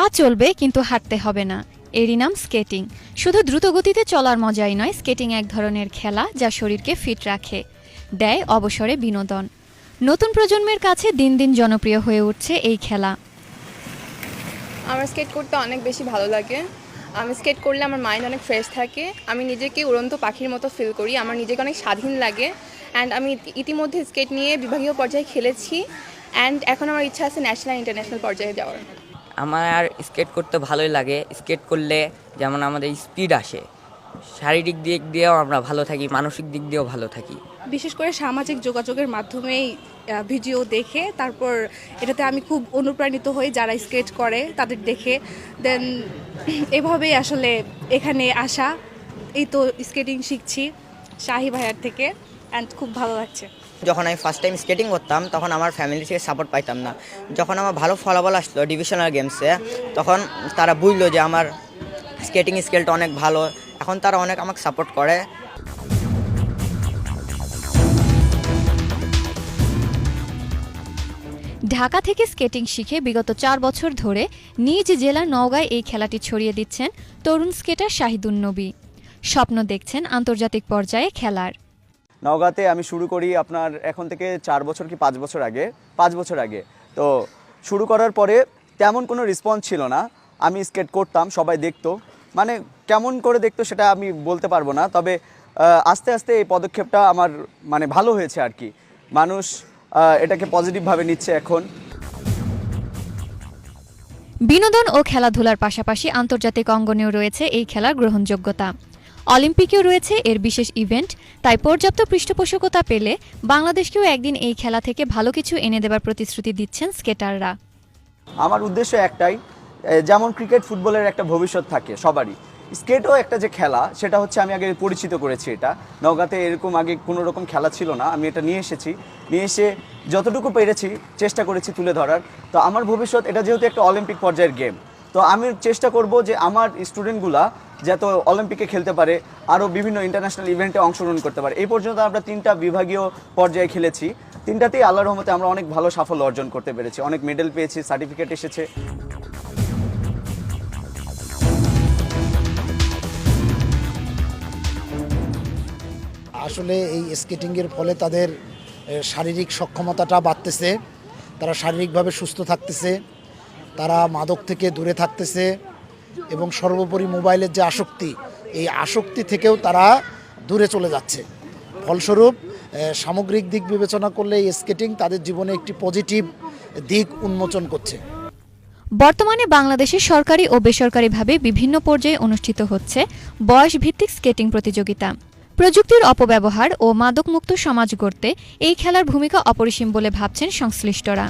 পা চলবে, কিন্তু হাঁটতে হবে না। এরই নাম স্কেটিং। শুধু দ্রুতগতিতে চলার মজাই নয়, স্কেটিং এক ধরনের খেলা যা শরীরকে ফিট রাখে, দেয় অবসরে বিনোদন। নতুন প্রজন্মের কাছে দিন দিন জনপ্রিয় হয়ে উঠছে এই খেলা। আমার স্কেট করতে অনেক বেশি ভালো লাগে। আমি স্কেট করলে আমার মাইন্ড অনেক ফ্রেশ থাকে। আমি নিজেকে উড়ন্ত পাখির মতো ফিল করি, আমার নিজেকে অনেক স্বাধীন লাগে। অ্যান্ড আমি ইতিমধ্যে স্কেট নিয়ে বিভাগীয় পর্যায়ে খেলেছি। অ্যান্ড এখন আমার ইচ্ছা আছে ন্যাশনাল ইন্টারন্যাশনাল পর্যায়ে যাওয়ার। আমার স্কেট করতে ভালোই লাগে। স্কেট করলে যেমন আমাদের স্পিড আসে, শারীরিক দিক দিয়েও আমরা ভালো থাকি, মানসিক দিক দিয়েও ভালো থাকি। বিশেষ করে সামাজিক যোগাযোগের মাধ্যমেই ভিডিও দেখে, তারপর এটাতে আমি খুব অনুপ্রাণিত হই যারা স্কেট করে, তাদের দেখে। দেন এভাবেই আসলে এখানে আসা। এই তো স্কেটিং শিখছি, শাহি ভাইয়ার থেকে অ্যান্ড খুব ভালো লাগছে। যখন আমি ফার্স্ট টাইম স্কেটিং করতাম, তখন আমার ফ্যামিলি থেকে সাপোর্ট পাইতাম না। যখন আমার ভালো ফলাফল আসলো ডিভিশনাল গেমসে তখন তারা বুঝলো যে আমার স্কেটিং স্কেলটা অনেক ভালো। এখন তারা অনেক আমাকে সাপোর্ট করে। ঢাকা থেকে স্কেটিং শিখে বিগত চার বছর ধরে নিজ জেলা নওগাঁয় এই খেলাটি ছড়িয়ে দিচ্ছেন তরুণ স্কেটার শাহিদুন নবী। স্বপ্ন দেখছেন আন্তর্জাতিক পর্যায়ে খেলার। নওগাঁতে আমি শুরু করি আপনার এখন থেকে চার বছর কি পাঁচ বছর আগে? পাঁচ বছর আগে। তো শুরু করার পরে তেমন কোনো রেসপন্স ছিল না। আমি স্কেট করতাম, সবাই দেখতো। মানে কেমন করে দেখতো সেটা আমি বলতে পারব না। তবে আস্তে আস্তে এই পদক্ষেপটা আমার মানে ভালো হয়েছে আর কি। মানুষ এটাকে পজিটিভভাবে নিচ্ছে এখন। বিনোদন ও খেলাধুলার পাশাপাশি আন্তর্জাতিক অঙ্গনেও রয়েছে এই খেলার গ্রহণযোগ্যতা। অলিম্পিকেও রয়েছে এর বিশেষ ইভেন্ট, তাই পর্যাপ্ত পৃষ্ঠপোষকতা পেলে বাংলাদেশকেও একদিন এই খেলা থেকে ভালো কিছু এনে দেবার প্রতিশ্রুতি দিচ্ছেন স্কেটাররা। আমার উদ্দেশ্য একটাই যেমন ক্রিকেট, ফুটবলের একটা ভবিষ্যৎ থাকে সবারই। স্কেটও একটা যে খেলা, সেটা হচ্ছে আমি আগে পরিচিত করেছি এটা। নওগাঁতে এরকম আগে কোনো রকম খেলা ছিল না, আমি এটা নিয়ে এসেছি। নিয়ে এসে যতটুকু পেরেছি, চেষ্টা করেছি তুলে ধরার। তো আমার ভবিষ্যৎ, এটা যেহেতু একটা অলিম্পিক পর্যায়ের গেম, তো আমি চেষ্টা করব যে আমার স্টুডেন্টগুলা যাতে অলিম্পিকে খেলতে পারে, আরও বিভিন্ন ইন্টারন্যাশনাল ইভেন্টে অংশগ্রহণ করতে পারে। এই পর্যন্ত আমরা তিনটা বিভাগীয় পর্যায়ে খেলেছি। তিনটাতেই আল্লাহর রহমতে আমরা অনেক ভালো সাফল্য অর্জন করতে পেরেছি। অনেক মেডেল পেয়েছি সার্টিফিকেট এসেছে। আসলে এই স্কেটিংয়ের ফলে তাদের শারীরিক সক্ষমতাটা বাড়তেছে। তারা শারীরিকভাবে সুস্থ থাকতেছে। তারা মাদক থেকে দূরে থাকতেছে। এবং সর্বোপরি মোবাইলের যে আসক্তি, এই আসক্তি থেকেও তারা দূরে চলে যাচ্ছে। ফলস্বরূপ সামগ্রিক দিক বিবেচনা করলে স্কেটিং তাদের জীবনে একটি পজিটিভ দিক উন্মোচন করছে। বর্তমানে বাংলাদেশে সরকারি ও বেসরকারিভাবে বিভিন্ন পর্যায়ে অনুষ্ঠিত হচ্ছে বয়সভিত্তিক স্কেটিং প্রতিযোগিতা। প্রযুক্তির অপব্যবহার ও মাদকমুক্ত সমাজ গড়তে এই খেলার ভূমিকা অপরিসীম বলে ভাবছেন সংশ্লিষ্টরা।